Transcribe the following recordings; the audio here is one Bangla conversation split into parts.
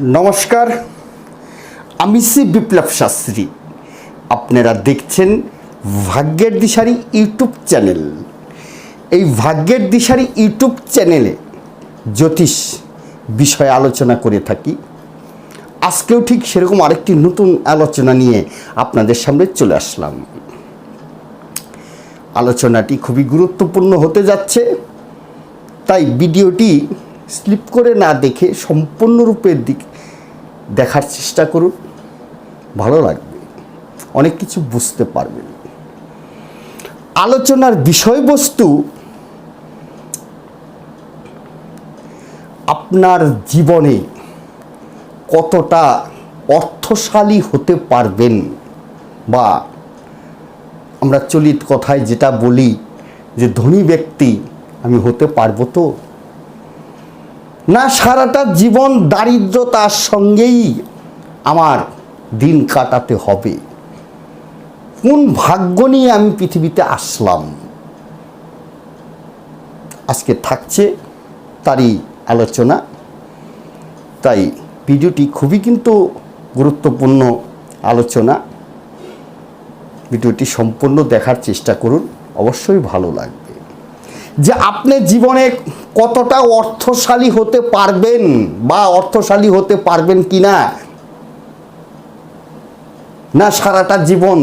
নমস্কার, আমি শ্রী বিপ্লব শাস্ত্রী। আপনারা দেখছেন ভাগ্যের দিশারি ইউটিউব চ্যানেল। এই ভাগ্যের দিশারি ইউটিউব চ্যানেলে জ্যোতিষ বিষয়ে আলোচনা করে থাকি। আজকেও ঠিক সেরকম আরেকটি নতুন আলোচনা নিয়ে আপনাদের সামনে চলে আসলাম। আলোচনাটি খুবই গুরুত্বপূর্ণ হতে যাচ্ছে, তাই ভিডিওটি স্লিপ করে না দেখে সম্পূর্ণরূপে দিক দেখার চেষ্টা করুন। ভালো লাগবে। অনেক কিছু বুঝতে পারবেন। আলোচনার বিষয়বস্তু আপনার জীবনে কতটা অর্থশালী হতে পারবেন বা আমরা চলিত কথায় যেটা বলি যে ধনী ব্যক্তি আমি হতে পারব তো? না সারাটা জীবন দারিদ্রতার সঙ্গেই আমার দিন কাটাতে হবে। কোন ভাগ্য নিয়ে আমি পৃথিবীতে আসলাম? আজকে থাকছে তারই আলোচনা। তাই ভিডিওটি খুবই কিন্তু গুরুত্বপূর্ণ আলোচনা। ভিডিওটি সম্পূর্ণ দেখার চেষ্টা করুন, অবশ্যই ভালো লাগবে। যে আপনি জীবনে কতটা অর্থশালী হতে পারবেন বা অর্থশালী হতে পারবেন কি না? না সারাটা জীবন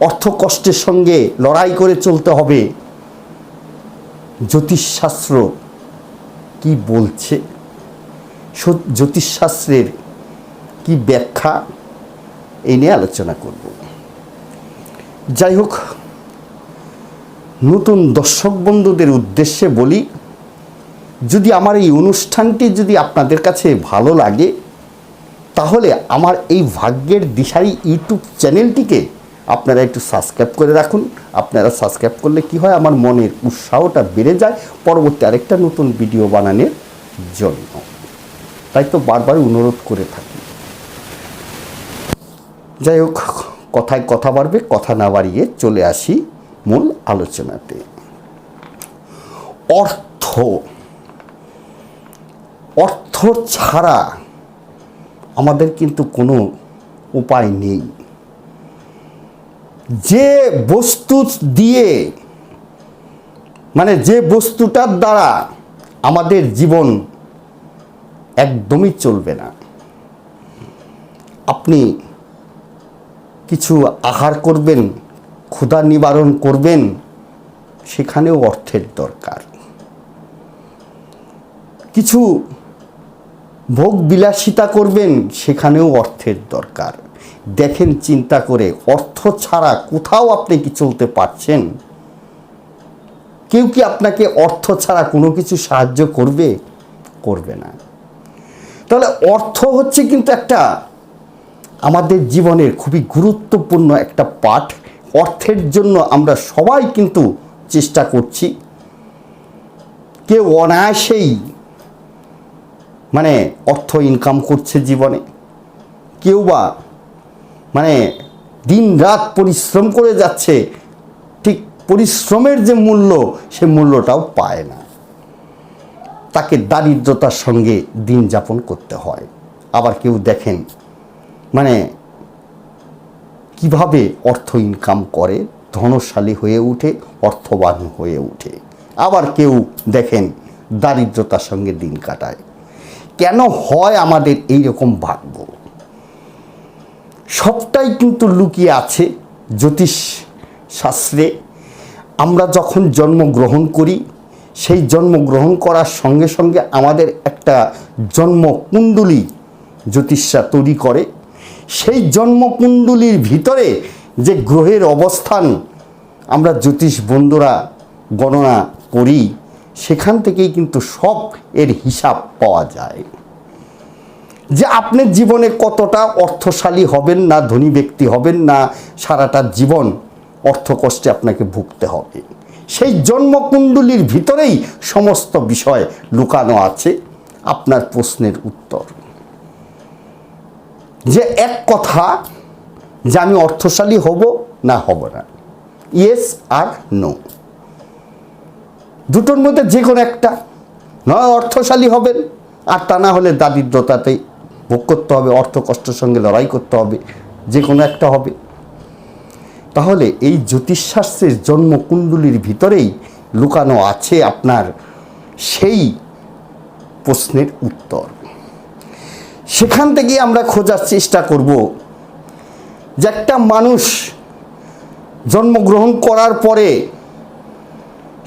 অর্থ কষ্টের সঙ্গে লড়াই করে চলতে হবে? জ্যোতিষশাস্ত্র কি বলছে? জ্যোতিষশাস্ত্রের কি ব্যাখ্যা? এই নিয়ে আলোচনা করব। যাই হোক নতুন দর্শক বন্ধুদের উদ্দেশ্যে বলি, যদি আমার এই অনুষ্ঠানটি যদি আপনাদের কাছে ভালো লাগে, তাহলে আমার এই ভাগ্যের দিশারি ইউটিউব চ্যানেলটিকে আপনারা একটু সাবস্ক্রাইব করে রাখুন। আপনারা সাবস্ক্রাইব করলে কি হয়? আমার মনের উৎসাহটা বেড়ে যায় পরবর্তী আরেকটা নতুন ভিডিও বানানোর জন্য। তাই তো বারবার অনুরোধ করে থাকি। যাই হোক, কথায় কথা বাড়বে, কথা না বাড়িয়ে চলে আসি। মূল আলোচনাতে। অর্থ। অর্থ ছাড়া আমাদের কিন্তু কোনো উপায় নেই। যে বস্তু দিয়ে মানে যে বস্তুটার দ্বারা আমাদের জীবন একদমই চলবে না। আপনি কিছু আহার করবেন ক্ষুধা নিবারণ করবেন, সেখানেও অর্থের দরকার। কিছু ভোগ বিলাসিতা করবেন, সেখানেও অর্থের দরকার। দেখেন, চিন্তা করে অর্থ ছাড়া কোথাও আপনি কি চলতে পারছেন? কেউ কি আপনাকে অর্থ ছাড়া কোনো কিছু সাহায্য করবে? করবে না। তাহলে অর্থ হচ্ছে কিন্তু একটা আমাদের জীবনের খুবই গুরুত্বপূর্ণ একটা পাঠ। অর্থের জন্য আমরা সবাই কিন্তু চেষ্টা করছি। কেউ অনায়াসেই মানে অর্থ ইনকাম করছে জীবনে। কেউ বা মানে দিন রাত পরিশ্রম করে যাচ্ছে, ঠিক পরিশ্রমের যে মূল্য, সে মূল্যটাও পায় না। তাকে দারিদ্রতার সঙ্গে দিন যাপন করতে হয়। আবার কেউ দেখেন মানে কীভাবে অর্থ ইনকাম করে? ধনশালী হয়ে উঠে, অর্থবান হয়ে উঠে। আবার কেউ দেখেন দারিদ্রতার সঙ্গে দিন কাটায়। কেন হয় আমাদের এই রকম ভাগ্য? সবটাই কিন্তু লুকিয়ে আছে জ্যোতিষ শাস্ত্রে। আমরা যখন জন্মগ্রহণ করি, সেই জন্মগ্রহণ করার সঙ্গে সঙ্গে আমাদের একটা জন্মকুণ্ডলী জ্যোতিষরা তৈরি করে। সেই জন্মকুণ্ডলীর ভিতরে যে গ্রহের অবস্থান আমরা জ্যোতিষ বন্ধুরা গণনা করি, সেখান থেকেই কিন্তু সব এর হিসাব পাওয়া যায়। যে আপনি জীবনে কতটা অর্থশালী হবেন না, ধনী ব্যক্তি হবেন না, সারাটা জীবন অর্থ কষ্টে আপনাকে ভুগতে হবে। সেই জন্মকুণ্ডলীর ভিতরেই সমস্ত বিষয় লুকানো আছে। আপনার প্রশ্নের উত্তর। যে এক কথা যে আমি অর্থশালী হব না হব না। ইয়েস আর নো দুটোর মধ্যে যে কোনো একটা। নয় অর্থশালী হবেন, আর তা না হলে দারিদ্রতাতে ভোগ করতে হবে, অর্থ কষ্টের সঙ্গে লড়াই করতে হবে যে কোনো একটা হবে। তাহলে এই জ্যোতিষশাস্ত্রের জন্মকুণ্ডলীর ভিতরেই লুকানো আছে আপনার সেই প্রশ্নের উত্তর। সেখান থেকে আমরা খোঁজার চেষ্টা করব যে একটা মানুষ জন্মগ্রহণ করার পরে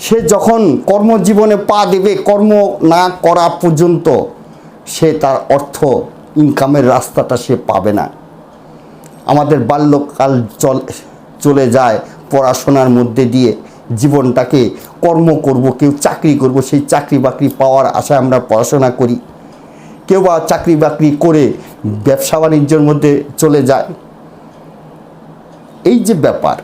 সে যখন কর্মজীবনে পা দেবে, কর্ম না করা পর্যন্ত সে তার অর্থ ইনকামের রাস্তাটা সে পাবে না। আমাদের বাল্যকাল চল, চলে যায় পড়াশোনার মধ্যে দিয়ে, জীবনটাকে কর্ম করব, কেউ চাকরি করব, সেই চাকরি বাকরি পাওয়ার আশায় আমরা পড়াশোনা করি। কেউ বা চাকরি বাকরি করে ব্যবসা বাণিজ্যের মধ্যে চলে যায়। এই যে ব্যাপার,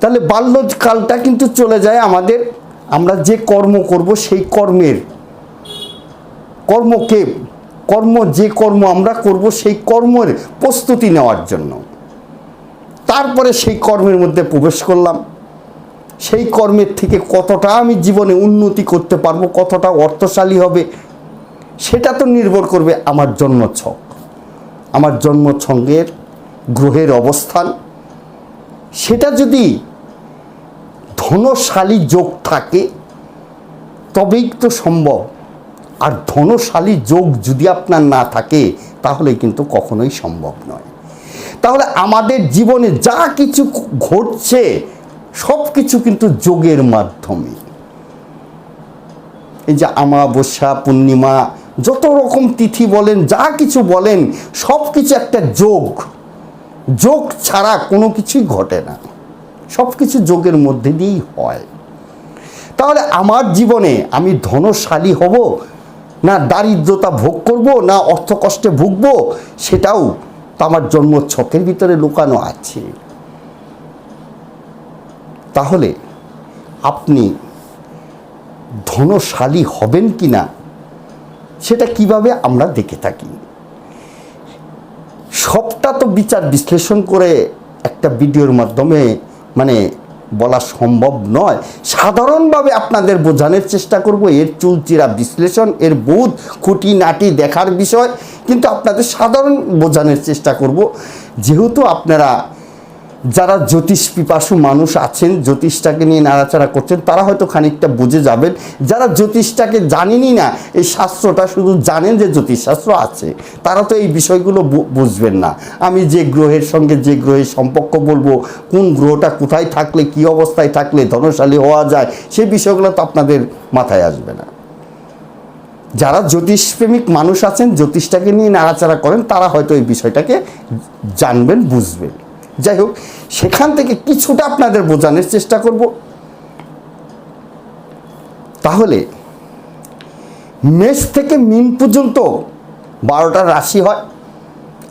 তাহলে বাল্যকালটা কিন্তু চলে যায় আমাদের। আমরা যে কর্ম করব সেই কর্মের। কর্মকে, কর্ম যে কর্ম আমরা করব সেই কর্মের প্রস্তুতি নেওয়ার জন্য। তারপরে সেই কর্মের মধ্যে প্রবেশ করলাম। সেই কর্মের থেকে কতটা আমি জীবনে উন্নতি করতে পারব, কতটা অর্থশালী হবে সেটা তো নির্ভর করবে আমার জন্মছক আমার জন্মছকের গ্রহের অবস্থান। সেটা যদি ধনশালী যোগ থাকে, তবেই তো সম্ভব। আর ধনশালী যোগ যদি আপনার না থাকে তাহলে কিন্তু কখনোই সম্ভব নয়। তাহলে আমাদের জীবনে যা কিছু ঘটছে সব কিছু কিন্তু যোগের মাধ্যমে। এই যে আমাবস্যা, পূর্ণিমা যত রকম তিথি বলেন, যা কিছু বলেন, সব কিছু একটা যোগ। যোগ ছাড়া কোনো কিছুই ঘটে না। সব কিছু যোগের মধ্যে দিয়েই হয়। তাহলে আমার জীবনে আমি ধনশালী হব, না দারিদ্রতা ভোগ করব, না অর্থ কষ্টে ভুগবো, সেটাও তো আমার জন্ম ছকের ভিতরে লুকানো আছে। তাহলে আপনি ধনশালী হবেন কি না সেটা কীভাবে আমরা দেখে থাকি? সবটা তো বিচার বিশ্লেষণ করে একটা ভিডিওর মাধ্যমে মানে বলা সম্ভব নয়। সাধারণভাবে আপনাদের বোঝানোর চেষ্টা করব, এর চুলচিরা বিশ্লেষণ, এর বোধ, খুঁটিনাটি দেখার বিষয়। কিন্তু আপনাদের সাধারণ বোঝানোর চেষ্টা করব। যেহেতু আপনারা যারা জ্যোতিষ পিপাসু মানুষ আছেন, জ্যোতিষটাকে নিয়ে নাড়াচাড়া করছেন, তারা হয়তো খানিকটা বুঝে যাবেন। যারা জ্যোতিষটাকে জানেনই না, এই শাস্ত্রটা শুধু জানেন যে জ্যোতিষশাস্ত্র আছে। তারা তো এই বিষয়গুলো বুঝবেন না। আমি যে গ্রহের সঙ্গে যে গ্রহের সম্পর্ক বলব, কোন গ্রহটা কোথায় থাকলে, কি অবস্থায় থাকলে ধনশালী হওয়া যায় সেই বিষয়গুলো তো আপনাদের মাথায় আসবে না। যারা জ্যোতিষপ্রেমিক মানুষ আছেন, জ্যোতিষটাকে নিয়ে নাড়াচাড়া করেন, তারা হয়তো এই বিষয়টাকে জানবেন, বুঝবেন। যাই হোক, সেখান থেকে কিছুটা আপনাদের বোঝানোর চেষ্টা করব। তাহলে, মেষ থেকে মিন পর্যন্ত বারোটা রাশি হয়,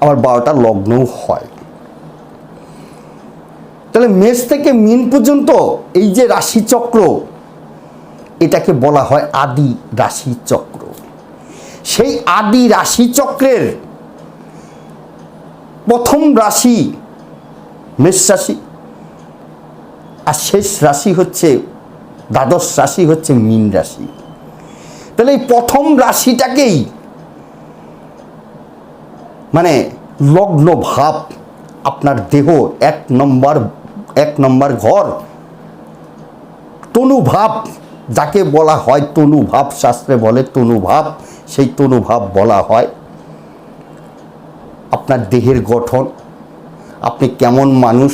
আবার বারোটা লগ্নও হয়। তাহলে মেষ থেকে মিন পর্যন্ত এই যে রাশিচক্র, এটাকে বলা হয় আদি রাশিচক্র। সেই আদি রাশিচক্রের প্রথম রাশি মেষ রাশি। আর শেষ রাশি হচ্ছে, দ্বাদশ রাশি হচ্ছে মীন রাশি। তাহলে এই প্রথম রাশিটাকেই মানে লগ্ন ভাব, আপনার দেহ এক নম্বর এক নম্বর ঘর তনুভাব যাকে বলা হয় তনুভাব শাস্ত্রে বলে তনুভাব সেই তনুভাব বলা হয়। আপনার দেহের গঠন আপনি কেমন মানুষ?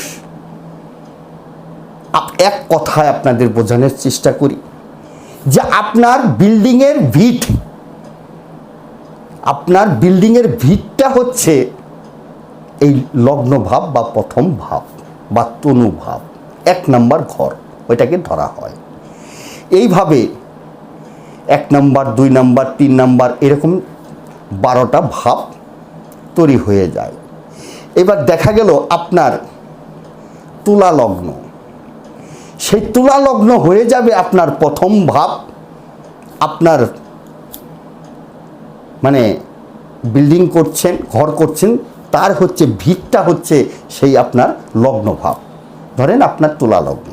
এক কথায় আপনাদের বোঝানোর চেষ্টা করি যে আপনার বিল্ডিংয়ের ভিট, আপনার বিল্ডিংয়ের ভিটটা হচ্ছে এই লগ্ন ভাব বা প্রথম ভাব বা তনু ভাব। এক নম্বর ঘর, ওইটাকে ধরা হয়। এইভাবে এক নম্বর, দুই নম্বর, তিন নম্বর এরকম বারোটা ভাব তৈরি হয়ে যায়। এবার দেখা গেল আপনার তুলা লগ্ন। সেই তুলা লগ্ন হয়ে যাবে আপনার প্রথম ভাব, আপনার মানে বিল্ডিং করছেন, ঘর করছেন, তার হচ্ছে ভিতটা হচ্ছে সেই আপনার লগ্ন ভাব। ধরেন আপনার তুলা লগ্ন।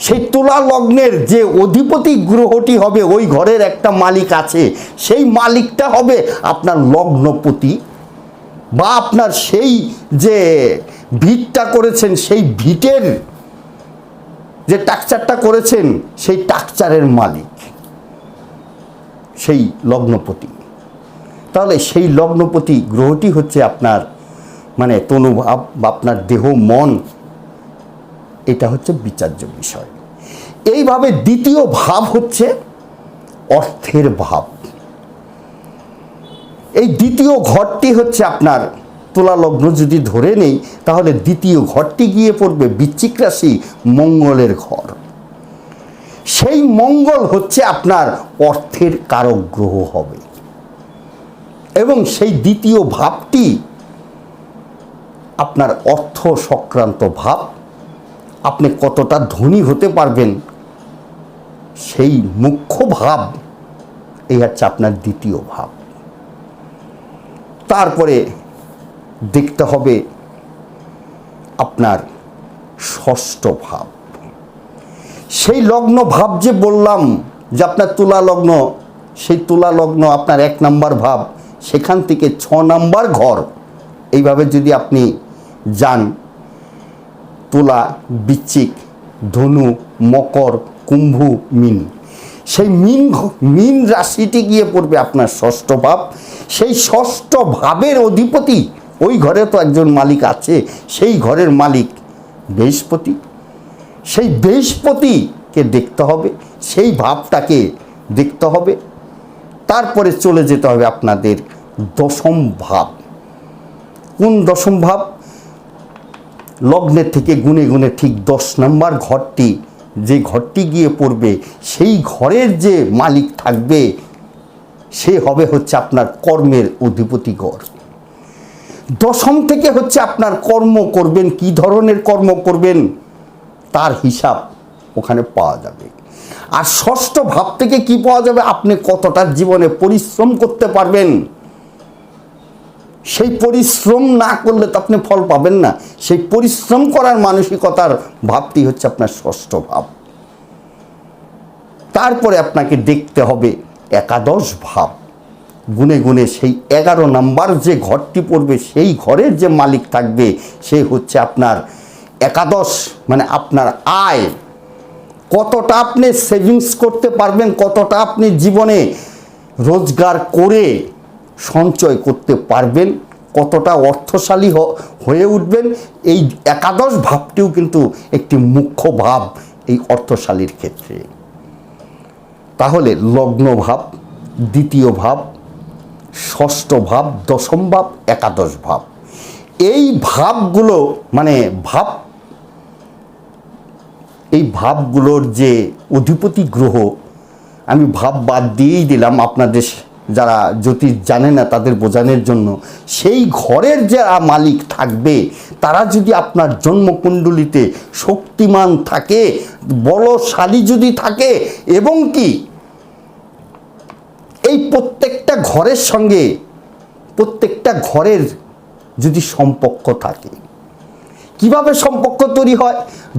সেই তুলা লগ্নের যে অধিপতি গ্রহটি হবে, ওই ঘরের একটা মালিক আছে, সেই মালিকটা হবে আপনার লগ্নপতি বা আপনার সেই যে ভিটটা করেছেন, সেই ভিটের যে টাকচারটা করেছেন, সেই টাকচারের মালিক, সেই লগ্নপতি। তাহলে সেই লগ্নপতি গ্রহটি হচ্ছে আপনার মানে তনুভাব বা আপনার দেহ, মন। এটা হচ্ছে বিচার্য বিষয়। এইভাবে দ্বিতীয় ভাব হচ্ছে অর্থের ভাব। এই দ্বিতীয় ঘরটি হচ্ছে আপনার তুলা লগ্ন যদি ধরে নেই, তাহলে দ্বিতীয় ঘরটি গিয়ে পড়বে বৃশ্চিক রাশি মঙ্গলের ঘর। সেই মঙ্গল হচ্ছে আপনার অর্থের কারক গ্রহ হবে। এবং সেই দ্বিতীয় ভাবটি আপনার অর্থ সংক্রান্ত ভাব, আপনি কতটা ধনী হতে পারবেন, সেই মুখ্য ভাব, এই হচ্ছে আপনার দ্বিতীয় ভাব। তারপরে দেখতে হবে আপনার ষষ্ঠ ভাব। সেই লগ্ন ভাব যে বললাম, যে আপনার তুলা লগ্ন, সেই তুলা লগ্ন আপনার এক নাম্বার ভাব, সেখান থেকে ছ নাম্বার ঘর। এইভাবে যদি আপনি যান, তুলা বৃশ্চিক ধনু, মকর, কুম্ভ, মিন। সেই মিন মিন রাশিটি গিয়ে পড়বে আপনার ষষ্ঠ ভাব। সেই ষষ্ঠ ভাবের অধিপতি ওই ঘরে তো একজন মালিক আছে, সেই ঘরের মালিক বৃহস্পতি। সেই বৃহস্পতিকে দেখতে হবে, সেই ভাবটাকে দেখতে হবে। তারপরে চলে যেতে হবে আপনাদের দশম ভাব। কোন দশম ভাব? লগ্নের থেকে গুনে গুনে ঠিক দশ নম্বর ঘরটি যে ঘরটি গিয়ে পড়বে, সেই ঘরের যে মালিক থাকবে, সে হবে হচ্ছে আপনার কর্মের অধিপতি গড় দশম থেকে হচ্ছে আপনার কর্ম করবেন, কি ধরনের কর্ম করবেন, তার হিসাব ওখানে পাওয়া যাবে। আর ষষ্ঠ ভাব থেকে কি পাওয়া যাবে? আপনি কতটা জীবনে পরিশ্রম করতে পারবেন সেই পরিশ্রম না করলে তো আপনি ফল পাবেন না। সেই পরিশ্রম করার মানসিকতার ভাবটি হচ্ছে আপনার ষষ্ঠ ভাব। তারপরে আপনাকে দেখতে হবে একাদশ ভাব। গুনে গুনে সেই এগারো নাম্বার যে ঘরটি পড়বে, সেই ঘরের যে মালিক থাকবে, সে হচ্ছে আপনার একাদশ মানে আপনার আয়। কতটা আপনি সেভিংস করতে পারবেন, কতটা আপনি জীবনে রোজগার করে সঞ্চয় করতে পারবেন, কতটা অর্থশালী হয়ে উঠবেন, এই একাদশ ভাবটিও কিন্তু একটি মুখ্য ভাব এই অর্থশালীর ক্ষেত্রে। তাহলে লগ্ন ভাব, দ্বিতীয় ভাব, ষষ্ঠ ভাব, দশম ভাব, একাদশ ভাব। এই ভাবগুলো মানে ভাব, এই ভাবগুলোর যে অধিপতি গ্রহ, আমি ভাব বাদ দিয়েই দিলাম আপনাদের যারা জ্যোতিষ জানে না, তাদের বোঝানোর জন্য সেই ঘরের যারা মালিক থাকবে, তারা যদি আপনার জন্মকুণ্ডলিতে শক্তিমান থাকে, বলশালী যদি থাকে এবং কি? এই প্রত্যেকটা ঘরের সঙ্গে প্রত্যেকটা ঘরের যদি সম্পর্ক থাকে। কীভাবে সম্পর্ক তৈরি হয়?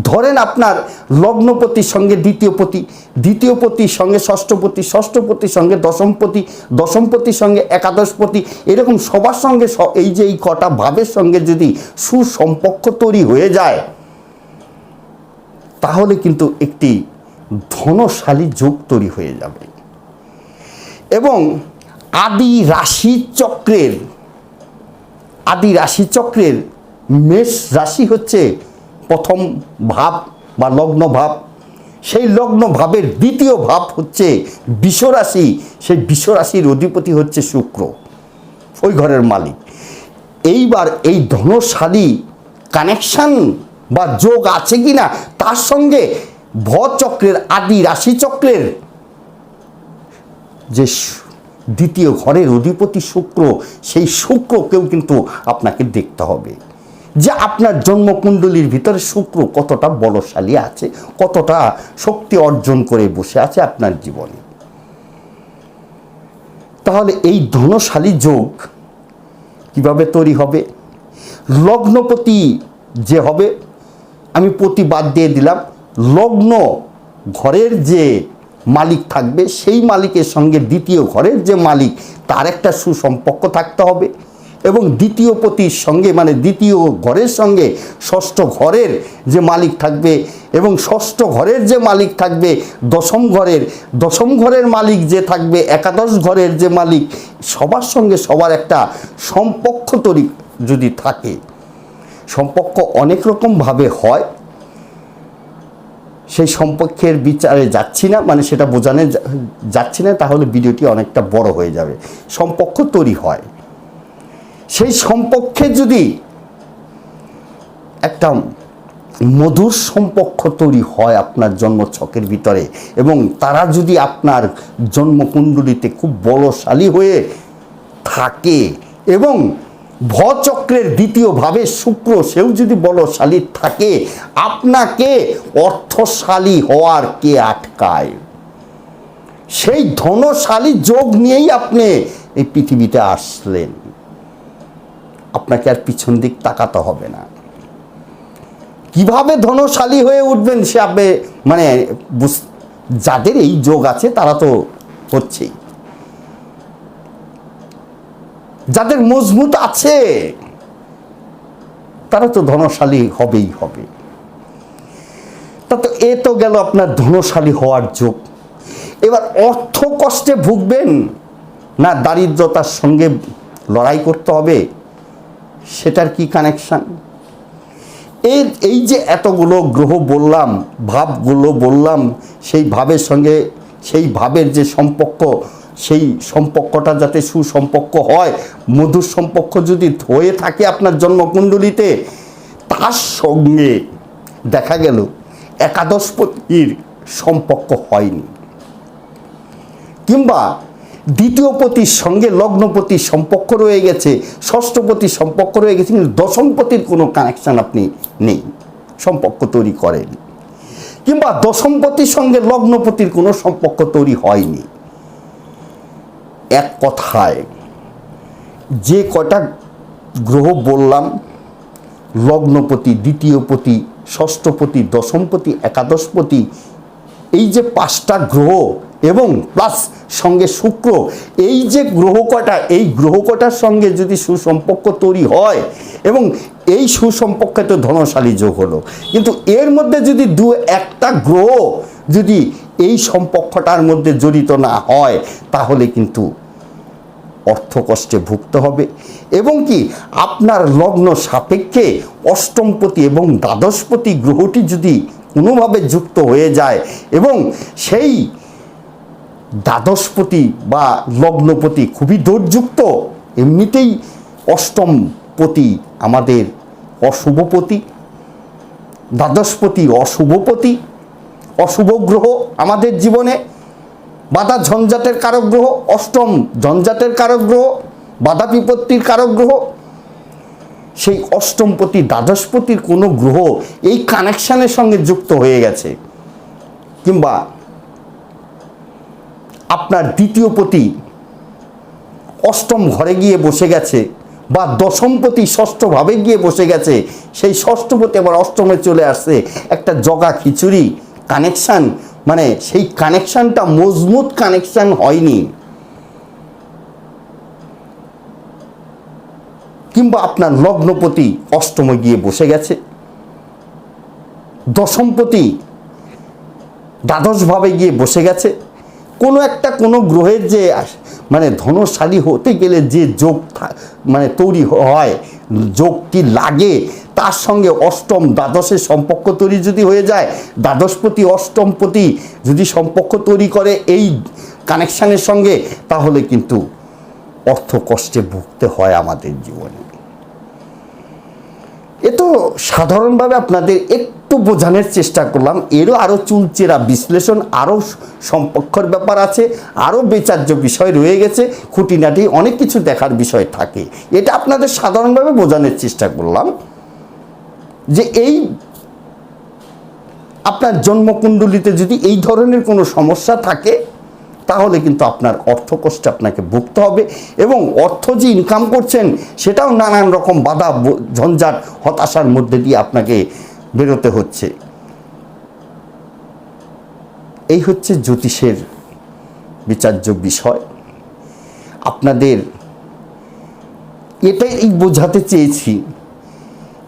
ধরেন আপনার লগ্নপতির সঙ্গে দ্বিতীয় পতি, দ্বিতীয় পতির সঙ্গে ষষ্ঠপতি ষষ্ঠপতির সঙ্গে দশমপতি দশমপতির সঙ্গে একাদশপতি এরকম সবার সঙ্গে এই যে এই কটা ভাবের সঙ্গে যদি সুসম্পর্ক তৈরি হয়ে যায়, তাহলে কিন্তু একটি ধনশালী যোগ তৈরি হয়ে যাবে। এবং আদি রাশি চক্রের আদি রাশি চক্রের মেষ রাশি হচ্ছে প্রথম ভাব বা লগ্ন ভাব। সেই লগ্ন ভাবের দ্বিতীয় ভাব হচ্ছে বিশ্বরাশি সেই বিশ্বরাশির অধিপতি হচ্ছে শুক্র, ওই ঘরের মালিক। এইবার এই ধনশালী কানেকশান বা যোগ আছে কি না তার সঙ্গে ভচক্রের আদি রাশি চক্রের যে দ্বিতীয় ঘরের অধিপতি শুক্র, সেই শুক্রকেও কিন্তু আপনাকে দেখতে হবে। যে আপনার জন্মকুণ্ডলীর ভিতরে শুক্র কতটা বলশালী আছে, কতটা শক্তি অর্জন করে বসে আছে আপনার জীবনে। তাহলে এই ধনশালী যোগ কীভাবে তৈরি হবে? লগ্নপতি যে হবে, আমি প্রতি বাদ দিয়ে দিলাম, লগ্ন ঘরের যে মালিক থাকবে, সেই মালিকের সঙ্গে দ্বিতীয় ঘরের যে মালিক, তার একটা সুসম্পর্ক থাকতে হবে। এবং দ্বিতীয় পতির সঙ্গে মানে দ্বিতীয় ঘরের সঙ্গে ষষ্ঠ ঘরের যে মালিক থাকবে এবং ষষ্ঠ ঘরের যে মালিক থাকবে, দশম ঘরের দশম ঘরের মালিক যে থাকবে, একাদশ ঘরের যে মালিক, সবার সঙ্গে সবার একটা সম্পর্ক তৈরি যদি থাকে, সম্পর্ক অনেক রকমভাবে হয়, সেই সম্পর্কের বিচারে যাচ্ছি না মানে সেটা বোঝানো যাচ্ছি না, তাহলে ভিডিওটি অনেকটা বড় হয়ে যাবে। সম্পর্ক তৈরি হয়। সেই সম্পর্কে যদি একটা মধুর সম্পর্ক তৈরি হয় আপনার জন্মছকের ভিতরে এবং তারা যদি আপনার জন্মকুণ্ডলিতে খুব বলশালী হয়ে থাকে এবং ভচক্রের দ্বিতীয়ভাবে শুক্র সেও যদি বলশালী থাকে, আপনাকে অর্থশালী হওয়ার কে আটকায়? সেই ধনশালী যোগ নিয়েই আপনি এই পৃথিবীতে আসলেন। আপনাকে আর পিছন দিক তাকাতে হবে না। কীভাবে ধনশালী হয়ে উঠবেন সে আপনি মানে যাদের এই যোগ আছে তারা তো হচ্ছেই। যাদের মজবুত আছে, তারা তো ধনশালী হবেই হবে। তা তো এ তো গেল আপনার ধনশালী হওয়ার যোগ। এবার অর্থ কষ্টে ভুগবেন না, দারিদ্রতার সঙ্গে লড়াই করতে হবে। সেটার কি কানেকশান এর, এই যে এতগুলো গ্রহ বললাম, ভাবগুলো বললাম, সেই ভাবের সঙ্গে, সেই ভাবের যে সম্পর্ক, সেই সম্পর্কটা যাতে সুসম্পর্ক হয়, মধুর সম্পর্ক যদি হয়ে থাকে আপনার জন্মকুণ্ডলিতে, তার সঙ্গে দেখা গেল একাদশপতির সম্পর্ক হয়নি। কিংবা দ্বিতীয় পতির সঙ্গে লগ্নপতির সম্পর্ক রয়ে গেছে ষষ্ঠপতির সম্পর্ক রয়ে গেছে, কিন্তু দশমপতির কোনো কানেকশান আপনি নেই, সম্পর্ক তৈরি করেন। কিংবা দশমপতির সঙ্গে লগ্নপতির কোনো সম্পর্ক তৈরি হয়নি। এক কথায়, যে কটা গ্রহ বললাম লগ্নপতি দ্বিতীয়পতি ষষ্ঠপতি দশমপতি একাদশপতি এই যে পাঁচটা গ্রহ এবং প্লাস সঙ্গে শুক্র, এই যে গ্রহ কটা, এই গ্রহ কটার সঙ্গে যদি সুসম্পর্ক তৈরি হয় এবং এই সুসম্পর্কে তো ধনশালী যোগ হলো, কিন্তু এর মধ্যে যদি দু একটা গ্রহ যদি এই সম্পর্কটার মধ্যে জড়িত না হয়, তাহলে কিন্তু অর্থ কষ্টে ভুগতে হবে এবং কি আপনার লগ্ন সাপেক্ষে অষ্টমপতি এবং দ্বাদশপতি গ্রহটি যদি কোনোভাবে যুক্ত হয়ে যায় এবং সেই দ্বাদশপতি বা লগ্নপতি খুবই দোষযুক্ত। এমনিতেই অষ্টমপতি আমাদের অশুভপতি, দ্বাদশপতি অশুভপতি, অশুভ গ্রহ আমাদের জীবনে, বাধা ঝঞ্ঝাটের কারক গ্রহ, অষ্টম ঝঞ্ঝাটের কারক গ্রহ, বাধা বিপত্তির কারক গ্রহ সেই অষ্টমপতি, দ্বাদশপতির কোনো গ্রহ এই কানেকশানের সঙ্গে যুক্ত হয়ে গেছে। কিংবা আপনার দ্বিতীয় পতি অষ্টম ঘরে গিয়ে বসে গেছে বা দশমপতি ষষ্ঠভাবে গিয়ে বসে গেছে, সেই ষষ্ঠপতি আবার অষ্টমে চলে আসছে। একটা জগা খিচুড়ি কানেকশান মানে সেই কানেকশানটা মজবুত কানেকশান হয়নি। কিংবা আপনার লগ্নপতি অষ্টমে গিয়ে বসে গেছে। দশমপতি দ্বাদশভাবে গিয়ে বসে গেছে। কোনো একটা কোনো গ্রহের যে মানে ধনশালী হতে গেলে যে যোগ মানে তৈরি হয় যোগটি লাগে, তার সঙ্গে অষ্টম দ্বাদশের সম্পর্ক তৈরি যদি হয়ে যায়, দ্বাদশপতি, অষ্টমপতি যদি সম্পর্ক তৈরি করে এই কানেকশানের সঙ্গে, তাহলে কিন্তু অর্থ কষ্টে ভুগতে হয় আমাদের জীবনে। এ তো সাধারণভাবে আপনাদের একটু বোঝানোর চেষ্টা করলাম। এরও আরও চুলচেরা বিশ্লেষণ, আরও সম্পর্কর ব্যাপার আছে, আরও বেচার্য বিষয় রয়ে গেছে, খুঁটিনাটি অনেক কিছু দেখার বিষয় থাকে। এটা আপনাদের সাধারণভাবে বোঝানোর চেষ্টা করলাম যে এই আপনার জন্মকুণ্ডলিতে যদি এই ধরনের কোনো সমস্যা থাকে তাহলে কিন্তু আপনার অর্থ কষ্টে আপনাকে ভুগতে হবে এবং অর্থ যে ইনকাম করছেন, সেটাও নানান রকম বাধা ঝঞ্ঝাট, হতাশার মধ্যে দিয়ে আপনাকে বেরোতে হচ্ছে। এই হচ্ছে জ্যোতিষের বিচার্য বিষয়। আপনাদের এটাই বোঝাতে চেয়েছি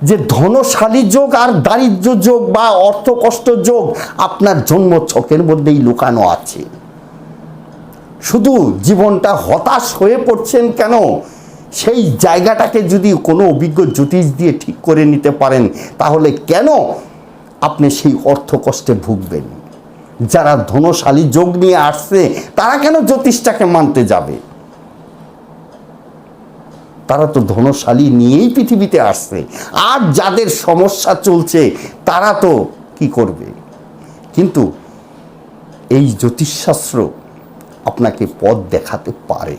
যে ধনশালী যোগ আর দারিদ্র যোগ বা অর্থকষ্ট যোগ আপনার জন্ম ছকের মধ্যেই লুকানো আছে। শুধু জীবনটা হতাশ হয়ে পড়ছেন কেন? সেই জায়গাটাকে যদি কোনো অভিজ্ঞ জ্যোতিষ দিয়ে ঠিক করে নিতে পারেন, তাহলে কেন আপনি সেই অর্থ কষ্টে ভুগবেন? যারা ধনশালী যোগ নিয়ে আসছে, তারা কেন জ্যোতিষটাকে মানতে যাবে? তারা তো ধনশালী নিয়েই পৃথিবীতে আসছে। আর যাদের সমস্যা চলছে, তারা তো কি করবে? কিন্তু এই জ্যোতিষশাস্ত্র আপনাকে পথ দেখাতে পারে।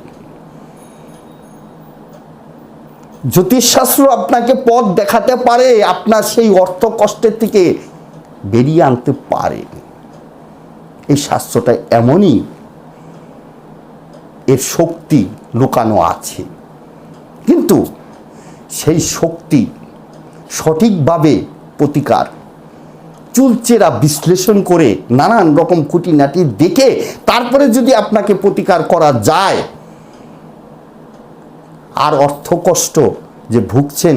জ্যোতিষশাস্ত্র আপনাকে পথ দেখাতে পারে, আপনার সেই অর্থ কষ্টের থেকে বেরিয়ে আনতে পারে। এই শাস্ত্রটা এমনই, এর শক্তি লুকানো আছে। কিন্তু সেই শক্তি সঠিকভাবে প্রতিকার চুলচেরা বিশ্লেষণ করে নানান রকম খুঁটিনাটি দেখে তারপরে যদি আপনাকে প্রতিকার করা যায়, আর অর্থ কষ্ট যে ভুগছেন,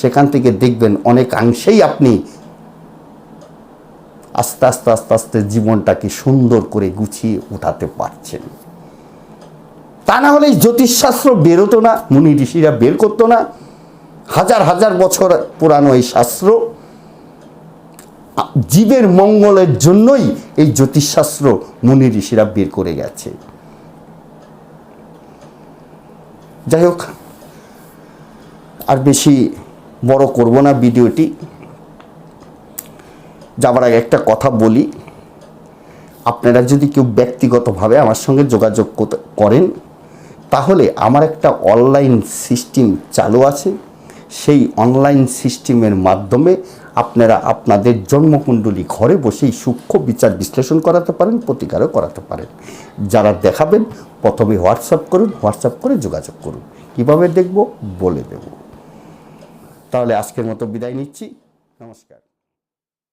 সেখান থেকে দেখবেন অনেকাংশেই আপনি আস্তে আস্তে আস্তে আস্তে জীবনটাকে সুন্দর করে গুছিয়ে উঠাতে পারছেন। তা না হলে জ্যোতিষশাস্ত্র বেরোতো না, মুনি ঋষিরা বের করতো না। হাজার হাজার বছর পুরানো এই শাস্ত্র জীবের মঙ্গলের জন্যই এই জ্যোতিষশাস্ত্র মুনি ঋষিরা বের করে গেছে। যাই হোক, আর বেশি বড় করব না ভিডিওটি। যাবার আগে একটা কথা বলি, আপনারা যদি কেউ ব্যক্তিগতভাবে আমার সঙ্গে যোগাযোগ করেন, তাহলে আমার একটা অনলাইন সিস্টেম চালু আছে। সেই অনলাইন সিস্টেমের মাধ্যমে আপনারা আপনাদের জন্মকুণ্ডলী ঘরে বসেই সূক্ষ্ম বিচার বিশ্লেষণ করাতে পারেন, প্রতিকারও করাতে পারেন। যারা দেখাবেন, প্রথমে হোয়াটসঅ্যাপ করুন, হোয়াটসঅ্যাপ করে যোগাযোগ করুন। কীভাবে দেখব? বলে দেব। তাহলে আজকের মতো বিদায় নিচ্ছি। নমস্কার।